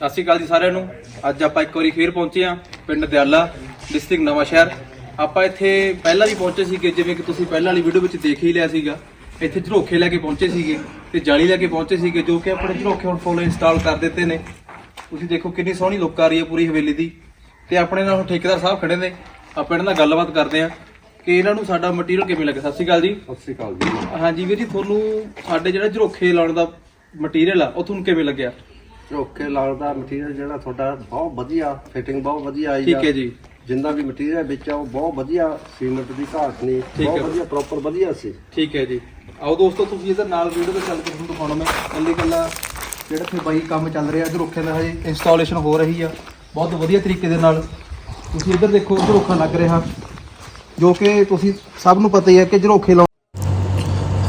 ਸਤਿ ਸ਼੍ਰੀ ਅਕਾਲ ਜੀ ਸਾਰਿਆਂ ਨੂੰ। ਅੱਜ ਆਪਾਂ ਇੱਕ ਵਾਰੀ ਫੇਰ ਪਹੁੰਚੇ ਹਾਂ ਪਿੰਡ ਦਿਆਲਾ ਡਿਸਟ੍ਰਿਕਟ ਨਵਾਂ ਸ਼ਹਿਰ। ਆਪਾਂ ਇੱਥੇ ਪਹਿਲਾਂ ਵੀ ਪਹੁੰਚੇ ਸੀਗੇ ਜਿਵੇਂ ਕਿ ਤੁਸੀਂ ਪਹਿਲਾਂ ਵਾਲੀ ਵੀਡੀਓ ਵਿੱਚ ਦੇਖ ਹੀ ਲਿਆ ਸੀਗਾ। ਇੱਥੇ ਝਰੋਖੇ ਲੈ ਕੇ ਪਹੁੰਚੇ ਸੀਗੇ ਤੇ ਜਾਲੀ ਲੈ ਕੇ ਪਹੁੰਚੇ ਸੀਗੇ ਜੋ ਕਿ ਆਪਣੇ ਝਰੋਖੇ ਹੁਣ ਫੁੱਲ ਇੰਸਟਾਲ ਕਰ ਦਿੱਤੇ ਨੇ। ਤੁਸੀਂ ਦੇਖੋ ਕਿੰਨੀ ਸੋਹਣੀ ਲੁੱਕ ਆ ਰਹੀ ਹੈ ਪੂਰੀ ਹਵੇਲੀ ਦੀ। ਤੇ ਆਪਣੇ ਨਾਲ ਹੁਣ ਠੇਕੇਦਾਰ ਸਾਹਿਬ ਖੜੇ ਨੇ। ਆਪਾਂ ਇਹਨਾਂ ਨਾਲ ਗੱਲਬਾਤ ਕਰਦੇ ਹਾਂ ਕਿ ਇਹਨਾਂ ਨੂੰ ਸਾਡਾ ਮਟੀਰੀਅਲ ਕਿਵੇਂ ਲੱਗਾ। ਸਤਿ ਸ਼੍ਰੀ ਅਕਾਲ ਜੀ। ਸਤਿ ਸ਼੍ਰੀ ਅਕਾਲ ਜੀ। ਹਾਂਜੀ ਵੀਰ ਜੀ ਤੁਹਾਨੂੰ ਸਾਡੇ ਜਿਹੜਾ ਝਰੋਖੇ ਲਾਉਣ ਦਾ ਮਟੀਰੀਅਲ ਆ ਉਹ ਤੁਹਾਨੂੰ ਕਿਵੇਂ ਲੱਗਿਆ? ਝੋਕੇ ਲਾਉਣ ਦਾ ਮਟੀਰੀਅਲ ਜਿਹੜਾ ਤੁਹਾਡਾ ਬਹੁਤ ਵਧੀਆ ਫਿਟਿੰਗ ਬਹੁਤ ਵਧੀਆ ਆਈ ਠੀਕ ਹੈ ਜੀ। ਜਿੰਨਾ ਵੀ ਮਟੀਰੀਅਲ ਵਿੱਚ ਆ ਉਹ ਬਹੁਤ ਵਧੀਆ ਸੀਮੈਂਟ ਦੀ ਘਾਟ ਨਹੀਂ ਠੀਕ ਬਹੁਤ ਹੈ। ਵਧੀਆ ਪ੍ਰੋਪਰ ਵਧੀਆ ਸੀ। ਠੀਕ ਹੈ ਜੀ। ਆਓ ਦੋਸਤੋ ਤੁਸੀਂ ਇਹਦੇ ਨਾਲ ਵੀਡੀਓ ਤੇ ਚੱਲ ਕੇ ਤੁਹਾਨੂੰ ਦਿਖਾਉਣਾ ਮੈਂ। ਕੱਲੀ ਕੱਲਾ ਜਿਹੜਾ ਇੱਥੇ ਬਾਈ ਕੰਮ ਚੱਲ ਰਿਹਾ ਝਰੋਖੇ ਦਾ ਹਜੇ ਇੰਸਟਾਲੇਸ਼ਨ ਹੋ ਰਹੀ ਆ। ਬਹੁਤ ਵਧੀਆ ਤਰੀਕੇ ਦੇ ਨਾਲ ਤੁਸੀਂ ਇੱਧਰ ਦੇਖੋ ਝਰੋਖਾ ਲੱਗ ਰਿਹਾ। ਜੋ ਕਿ ਤੁਸੀਂ ਸਭ ਨੂੰ ਪਤਾ ਹੀ ਹੈ ਕਿ ਝਰੋਖੇ ਲਾਉਣ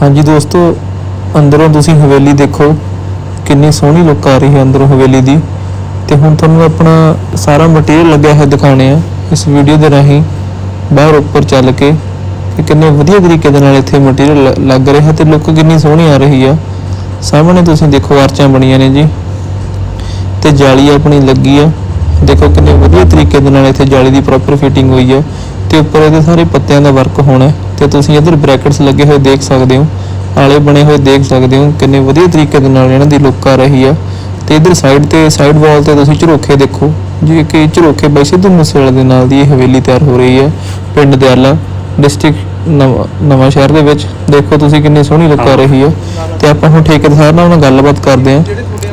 ਹਾਂਜੀ ਦੋਸਤੋ ਅੰਦਰੋਂ ਤੁਸੀਂ ਹਵੇਲੀ ਦੇਖੋ। ਕਿੰਨੀ ਸੋਹਣੀ ਲੁੱਕ ਆ ਰਹੀ ਹੈ ਅੰਦਰੋਂ ਹਵੇਲੀ ਦੀ। ਤੇ ਹੁਣ ਤੁਹਾਨੂੰ ਆਪਣਾ ਸਾਰਾ ਮਟੀਰੀਅਲ ਲੱਗਿਆ ਹੈ ਦਿਖਾਣੇ ਆ, ਇਸ ਵੀਡੀਓ ਦੇ ਰਾਹੀਂ ਬਾਹਰ ਉੱਪਰ ਚੱਲ ਕੇ ਕਿ ਕਿੰਨੇ ਵਧੀਆ ਤਰੀਕੇ ਦੇ ਨਾਲ ਇੱਥੇ ਮਟੀਰੀਅਲ ਲੱਗ ਰਿਹਾ ਤੇ ਲੁੱਕ ਕਿੰਨੀ ਸੋਹਣੀ ਆ ਰਹੀ ਆ। ਸਾਹਮਣੇ ਤੁਸੀਂ ਦੇਖੋ ਆਰਚਾਂ ਬਣੀਆਂ ਨੇ ਜੀ। ਤੇ ਜਾਲੀ ਆਪਣੀ ਲੱਗੀ ਆ। ਦੇਖੋ ਕਿੰਨੇ ਵਧੀਆ ਤਰੀਕੇ ਦੇ ਨਾਲ ਇੱਥੇ ਜਾਲੀ ਦੀ ਪ੍ਰੋਪਰ ਫਿਟਿੰਗ ਹੋਈ ਆ। ਤੇ ਉੱਪਰ ਇਹਦੇ ਸਾਰੇ ਪੱਤਿਆਂ ਦਾ ਵਰਕ ਹੋਣਾ ਹੈ। ਤੇ ਤੁਸੀਂ ਇੱਧਰ ਬ੍ਰੈਕਟਸ ਲੱਗੇ ਹੋਏ ਦੇਖ ਸਕਦੇ ਹੋ। ਆਲੇ ਬਣੇ ਹੋਏ ਦੇਖ ਸਕਦੇ ਹੋ ਕਿੰਨੇ ਵਧੀਆ ਤਰੀਕੇ ਦੇ ਨਾਲ ਇਹਨਾਂ ਦੀ ਲੁੱਕ ਆ ਰਹੀ ਆ। ਤੇ ਇੱਧਰ ਸਾਈਡ ਤੇ ਸਾਈਡ ਵਾਲ ਤੇ ਤੁਸੀਂ ਝਰੋਖੇ ਦੇਖੋ, ਜਿਵੇਂ ਕਿ ਝਰੋਖੇ ਬਾਈ ਸਿੱਧੂ ਮੂਸੇਵਾਲੇ ਦੇ ਨਾਲ ਦੀ ਇਹ ਹਵੇਲੀ ਤਿਆਰ ਹੋ ਰਹੀ ਹੈ ਪਿੰਡ ਦਿਆਲਾ ਡਿਸਟ੍ਰਿਕਟ ਨਵਾਂ ਸ਼ਹਿਰ ਦੇ ਵਿੱਚ। ਦੇਖੋ ਤੁਸੀਂ ਕਿੰਨੀ ਸੋਹਣੀ ਲੁੱਕ ਆ ਰਹੀ ਹੈ ਤੇ ਆਪਾਂ ਹੁਣ ਠੇਕੇਦਾਰ ਨਾਲ ਉਹਨਾਂ ਗੱਲਬਾਤ ਕਰਦੇ ਹਾਂ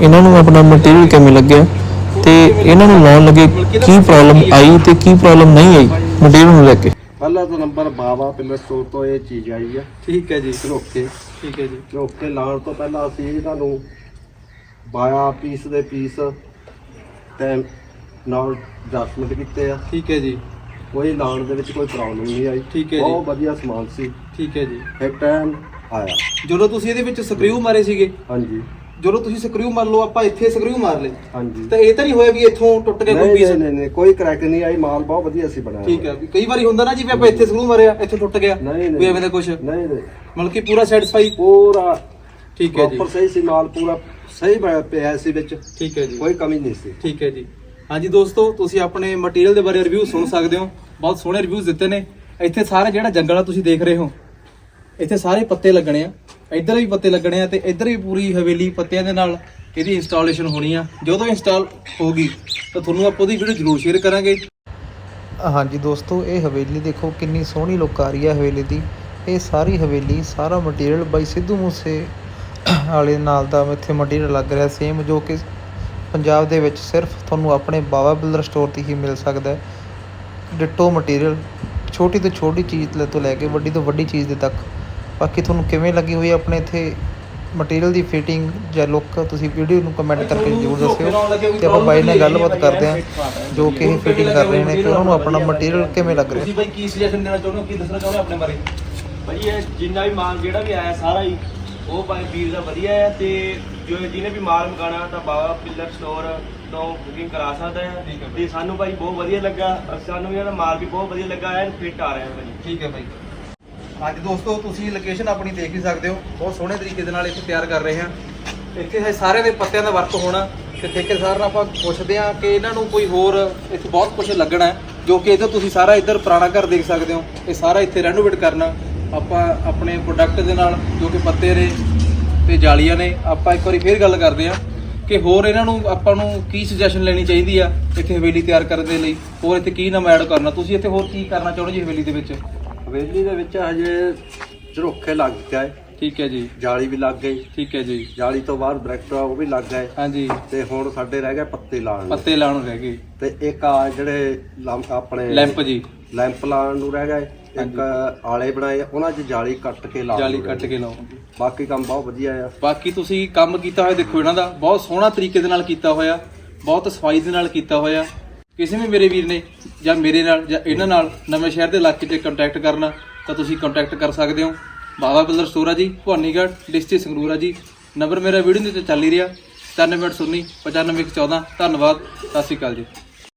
ਇਹਨਾਂ ਨੂੰ ਆਪਣਾ ਮਟੀਰੀਅਲ ਕਿਵੇਂ ਲੱਗਿਆ? ਤੇ ਇਹਨਾਂ ਨੂੰ ਲਾਉਣ ਲੱਗੇ ਕੀ ਪ੍ਰੋਬਲਮ ਆਈ ਤੇ ਕੀ ਪ੍ਰੋਬਲਮ ਨਹੀਂ ਆਈ? ਮਟੀਰੀਅਲ ਨੂੰ ਲੈ ਕੇ। ਪਹਿਲਾ ਤਾਂ ਨੰਬਰ ਬਾਵਾ ਪਿਲਰ ਸਟੋਰ ਤੋਂ ਇਹ ਚੀਜ਼ ਆਈ ਆ। ਠੀਕ ਹੈ ਜੀ। ਝੋਕੇ ਠੀਕ ਹੈ ਜੀ। ਝੋਕੇ ਲਾਉਣ ਤੋਂ ਪਹਿਲਾਂ ਅਸੀਂ ਇਹਨਾਂ ਨੂੰ ਬਾਇਆ ਪੀਸ ਦੇ ਪੀਸ ਤੇ ਨਾਲ ਐਡਜਸਟਮੈਂਟ ਕੀਤੇ ਆ। ਠੀਕ ਹੈ ਜੀ। ਕੋਈ ਲਾਉਣ ਦੇ ਵਿੱਚ ਕੋਈ ਪ੍ਰੋਬਲਮ ਨਹੀਂ ਆਈ। ਠੀਕ ਹੈ ਜੀ। ਬਹੁਤ ਵਧੀਆ ਸਮਾਨ ਸੀ। ਠੀਕ ਹੈ ਜੀ। ਇੱਕ ਟਾਈਮ ਆਇਆ। ਜਦੋਂ ਤੁਸੀਂ ਇਹਦੇ ਵਿੱਚ ਸਕਰੂ ਮਾਰੇ ਸੀਗੇ? ਹਾਂਜੀ। ਜਦੋਂ ਤੁਸੀਂ ਸਕਰੂ ਮਾਰ ਲਓ ਆਪਾਂ ਇੱਥੇ ਸਕਰੂ ਮਾਰ ਲਏ ਹਾਂਜੀ। ਤਾਂ ਇਹ ਤਾਂ ਨਹੀਂ ਹੋਇਆ ਵੀ ਇੱਥੋਂ ਟੁੱਟ ਗਿਆ ਕੋਈ ਨਹੀਂ ਪੀਸ ਨਹੀਂ ਨਹੀਂ ਕੋਈ ਕਰੈਕ ਨਹੀਂ ਆਈ ਮਾਲ ਬਹੁਤ ਵਧੀਆ ਸੀ ਬਣਾਇਆ ਠੀਕ ਹੈ। ਵੀ ਕਈ ਵਾਰੀ ਹੁੰਦਾ ਨਾ ਜੀ ਵੀ ਆਪਾਂ ਇੱਥੇ ਸਕਰੂ ਮਾਰਿਆ ਇੱਥੇ ਟੁੱਟ ਗਿਆ। ਨਹੀਂ ਵੀ ਐਵੇਂ ਦਾ ਕੁਝ ਨਹੀਂ ਨਹੀਂ। ਮਤਲਬ ਕਿ ਪੂਰਾ ਸੈਟੀਸਫਾਈ ਪੂਰਾ ਠੀਕ ਹੈ ਜੀ। ਪ੍ਰੋਪਰ ਸਹੀ ਸੀ ਮਾਲ ਪੂਰਾ ਸਹੀ ਬਣਿਆ ਪਿਆ ਸੀ ਵਿੱਚ। ਠੀਕ ਹੈ ਜੀ। ਕੋਈ ਕਮੀ ਨਹੀਂ ਸੀ। ਠੀਕ ਹੈ ਜੀ। ਹਾਂਜੀ ਦੋਸਤੋ ਤੁਸੀਂ ਆਪਣੇ ਮਟੀਰੀਅਲ ਦੇ ਬਾਰੇ ਰਿਵਿਊ ਸੁਣ ਸਕਦੇ ਹੋ। ਬਹੁਤ ਸੋਹਣੇ ਰਿਵਿਊਜ਼ ਦਿੱਤੇ ਨੇ। ਇੱਥੇ ਸਾਰੇ ਜਿਹੜਾ ਜੰਗਲ ਆ ਤੁਸੀਂ ਦੇਖ ਰਹੇ ਹੋ। ਇੱਥੇ ਸਾਰੇ ਪੱਤੇ ਲੱਗਣੇ ਆ। ਇੱਧਰ ਵੀ ਪੱਤੇ ਲੱਗਣੇ ਆ ਤੇ ਇੱਧਰ ਵੀ ਪੂਰੀ ਹਵੇਲੀ ਪੱਤਿਆਂ ਦੇ ਨਾਲ ਇਹਦੀ ਇੰਸਟਾਲੇਸ਼ਨ ਹੋਣੀ ਆ। ਜਦੋਂ ਇੰਸਟਾਲ ਹੋ ਗਈ ਤਾਂ ਤੁਹਾਨੂੰ ਆਪਾਂ ਉਹਦੀ ਵੀਡੀਓ ਜ਼ਰੂਰ ਸ਼ੇਅਰ ਕਰਾਂਗੇ। ਹਾਂਜੀ ਦੋਸਤੋ, ਇਹ ਹਵੇਲੀ ਦੇਖੋ ਕਿੰਨੀ ਸੋਹਣੀ ਲੁੱਕ ਆ ਰਹੀ ਹੈ ਹਵੇਲੀ ਦੀ। ਇਹ ਸਾਰੀ ਹਵੇਲੀ, ਸਾਰਾ ਮਟੀਰੀਅਲ ਬਾਈ ਸਿੱਧੂ ਮੂਸੇ ਵਾਲੇ ਨਾਲ ਦਾ ਇੱਥੇ ਮਟੀਰੀਅਲ ਲੱਗ ਰਿਹਾ ਸੇਮ ਜੋ ਕਿ ਪੰਜਾਬ ਦੇ ਵਿੱਚ ਸਿਰਫ ਤੁਹਾਨੂੰ ਆਪਣੇ ਬਾਵਾ ਬਿਲਡਰ ਸਟੋਰ ਤੇ ਹੀ ਮਿਲ ਸਕਦਾ ਹੈ। ਡਿਟੋ ਮਟੀਰੀਅਲ ਛੋਟੀ ਤੋਂ ਛੋਟੀ ਚੀਜ਼ ਲੈ ਤੋਂ ਲੈ ਕੇ ਵੱਡੀ ਤੋਂ ਵੱਡੀ ਚੀਜ਼ ਦੇ ਤੱਕ। ਬਾਕੀ ਤੁਹਾਨੂੰ ਕਿਵੇਂ ਲੱਗੀ ਹੋਈ ਆਪਣੇ ਇੱਥੇ ਮਟੀਰੀਅਲ ਦੀ ਫਿਟਿੰਗ ਜਾਂ ਲੁੱਕ ਤੁਸੀਂ ਵੀਡੀਓ ਨੂੰ ਕਮੈਂਟ ਕਰਕੇ ਜ਼ਰੂਰ ਦੱਸਿਓ ਤੇ ਆਪਾਂ ਬਾਈ ਨਾਲ ਗੱਲਬਾਤ ਕਰਦੇ ਹਾਂ ਜੋ ਕਿ ਇਹ ਫਿਟਿੰਗ ਕਰ ਰਹੇ ਨੇ ਕਿ ਉਹਨਾਂ ਨੂੰ ਆਪਣਾ ਮਟੀਰੀਅਲ ਕਿਵੇਂ ਲੱਗ ਰਿਹਾ? ਤੁਸੀਂ ਬਾਈ ਕੀ ਸੁਜੈਸ਼ਨ ਦੇਣਾ ਚਾਹੁੰਦੇ ਹੋ? ਕੀ ਦੱਸਣਾ ਚਾਹੁੰਦੇ ਆਪਣੇ ਬਾਰੇ? ਭਾਈ ਇਹ ਜਿੰਨਾ ਵੀ ਮਾਲ ਜਿਹੜਾ ਵੀ ਆਇਆ ਸਾਰਾ ਹੀ ਉਹ ਭਾਈ ਵੀਰ ਦਾ ਵਧੀਆ ਹੈ ਤੇ ਜੋ ਜਿਹਨੇ ਵੀ ਮਾਲ ਮੰਗਾਣਾ ਤਾਂ ਬਾਬਾ ਪਿੱਲਰ ਸਟੋਰ ਤੋਂ ਬੁਕਿੰਗ ਕਰਾ ਸਕਦਾ ਹੈ। ਤੇ ਸਾਨੂੰ ਭਾਈ ਬਹੁਤ ਵਧੀਆ ਲੱਗਾ ਸਾਨੂੰ ਵੀ ਇਹਦਾ ਮਾਲ ਵੀ ਬਹੁਤ ਵਧੀਆ ਲੱਗਾ ਐਨ ਫਿੱਟ ਆ ਰਿਹਾ ਭਾਈ ਠੀਕ ਹੈ ਬਾਈ। ਅੱਜ ਦੋਸਤੋ, ਤੁਸੀਂ ਲੋਕੇਸ਼ਨ ਆਪਣੀ ਦੇਖ ਹੀ ਸਕਦੇ ਹੋ। ਬਹੁਤ ਸੋਹਣੇ ਤਰੀਕੇ ਦੇ ਨਾਲ ਇੱਥੇ ਤਿਆਰ ਕਰ ਰਹੇ ਹਾਂ। ਇੱਥੇ ਇਹ ਸਾਰੇ ਦੇ ਪੱਤਿਆਂ ਦਾ ਵਰਕ ਹੋਣਾ ਤੇ ਠੇਕੇਦਾਰ ਨਾਲ ਆਪਾਂ ਪੁੱਛਦੇ ਹਾਂ ਕਿ ਇਹਨਾਂ ਨੂੰ ਕੋਈ ਹੋਰ ਇੱਥੇ ਬਹੁਤ ਕੁਝ ਲੱਗਣਾ ਹੈ, ਜੋ ਕਿ ਇੱਧਰ ਤੁਸੀਂ ਸਾਰਾ ਇੱਧਰ ਪੁਰਾਣਾ ਘਰ ਦੇਖ ਸਕਦੇ ਹੋ। ਇਹ ਸਾਰਾ ਇੱਥੇ ਰੈਨੋਵੇਟ ਕਰਨਾ। ਆਪਾਂ ਆਪਣੇ ਪ੍ਰੋਡਕਟ ਦੇ ਨਾਲ ਜੋ ਕਿ ਪੱਤੇ ਨੇ ਤੇ ਜਾਲੀਆਂ ਨੇ, ਆਪਾਂ ਇੱਕ ਵਾਰੀ ਫੇਰ ਗੱਲ ਕਰਦੇ ਹਾਂ ਕਿ ਹੋਰ ਇਹਨਾਂ ਨੂੰ ਆਪਾਂ ਨੂੰ ਕੀ ਸੁਜੈਸ਼ਨ ਲੈਣੀ ਚਾਹੀਦੀ ਆ ਇੱਥੇ ਹਵੇਲੀ ਤਿਆਰ ਕਰਨ ਦੇ ਲਈ? ਹੋਰ ਇੱਥੇ ਕੀ ਨਵਾਂ ਐਡ ਕਰਨਾ? ਤੁਸੀਂ ਇੱਥੇ ਹੋਰ ਕੀ ਕਰਨਾ ਚਾਹੁੰਦੇ ਜੀ ਹਵੇਲੀ ਦੇ ਵਿੱਚ? ਹਵੇਲੀ ਦੇ ਵਿੱਚ ਹਜੇ ਝਰੋਖੇ ਲੱਗ ਗਏ ਠੀਕ ਹੈ ਜੀ। ਜਾਲੀ ਵੀ ਲੱਗ ਗਈ। ਠੀਕ ਹੈ ਜੀ। ਜਾਲੀ ਤੋਂ ਬਾਅਦ ਬ੍ਰੈਕਟ ਆ ਉਹ ਵੀ ਲੱਗ ਗਏ। ਹਾਂਜੀ। ਤੇ ਹੁਣ ਸਾਡੇ ਰਹਿ ਗਏ ਪੱਤੇ ਲਾਉਣ। ਨੂੰ। ਪੱਤੇ ਲਾਉਣ ਰਹਿ ਗਏ। ਤੇ ਇੱਕ ਆ ਜਿਹੜੇ ਲੰਪ ਆਪਣੇ ਲੈਂਪ ਜੀ। ਲੈਂਪ ਲਾਉਣ ਨੂੰ ਰਹਿ ਗਏ। ਇੱਕ ਆਲੇ ਬਣਾਏ ਉਹਨਾਂ 'ਚ ਜਾਲੀ ਕੱਟ ਕੇ ਲਾ ਜਾਲੀ। ਕੱਟ ਕੇ ਲਾਉਂਗੇ ਬਾਕੀ ਕੰਮ ਬਹੁਤ ਵਧੀਆ ਆ। ਬਾਕੀ ਤੁਸੀਂ ਕੰਮ ਕੀਤਾ ਹੋਇਆ ਦੇਖੋ ਇਹਨਾਂ ਦਾ। ਬਹੁਤ ਸੋਹਣਾ ਤਰੀਕੇ ਦੇ ਨਾਲ ਕੀਤਾ ਹੋਇਆ। ਬਹੁਤ ਸਫ਼ਾਈ ਦੇ ਨਾਲ ਕੀਤਾ ਹੋਇਆ। ਕਿਸੇ ਵੀ ਮੇਰੇ ਵੀਰ ਨੇ ਜਾਂ ਮੇਰੇ ਨਾਲ ਜਾਂ ਇਹਨਾਂ ਨਾਲ ਨਵੇਂ ਸ਼ਹਿਰ ਦੇ ਇਲਾਕੇ 'ਚ ਕੰਟੈਕਟ ਕਰਨਾ, ਤਾਂ ਤੁਸੀਂ ਕੰਟੈਕਟ ਕਰ ਸਕਦੇ ਹੋ। ਬਾਬਾ ਬਿਲਡਰ ਸਟੋਰ ਆ ਜੀ, ਭਵਾਨੀਗੜ੍ਹ, ਡਿਸਟ੍ਰਿਕਟ ਸੰਗਰੂਰ ਆ ਜੀ। ਨੰਬਰ ਮੇਰਾ ਵੀਡੀਓ ਦੇ ਉੱਤੇ ਚੱਲ ਹੀ ਰਿਹਾ। 97 ਸੁਣੀ 9514 ਧੰਨਵਾਦ। ਸਤਿ ਸ਼੍ਰੀ ਅਕਾਲ ਜੀ।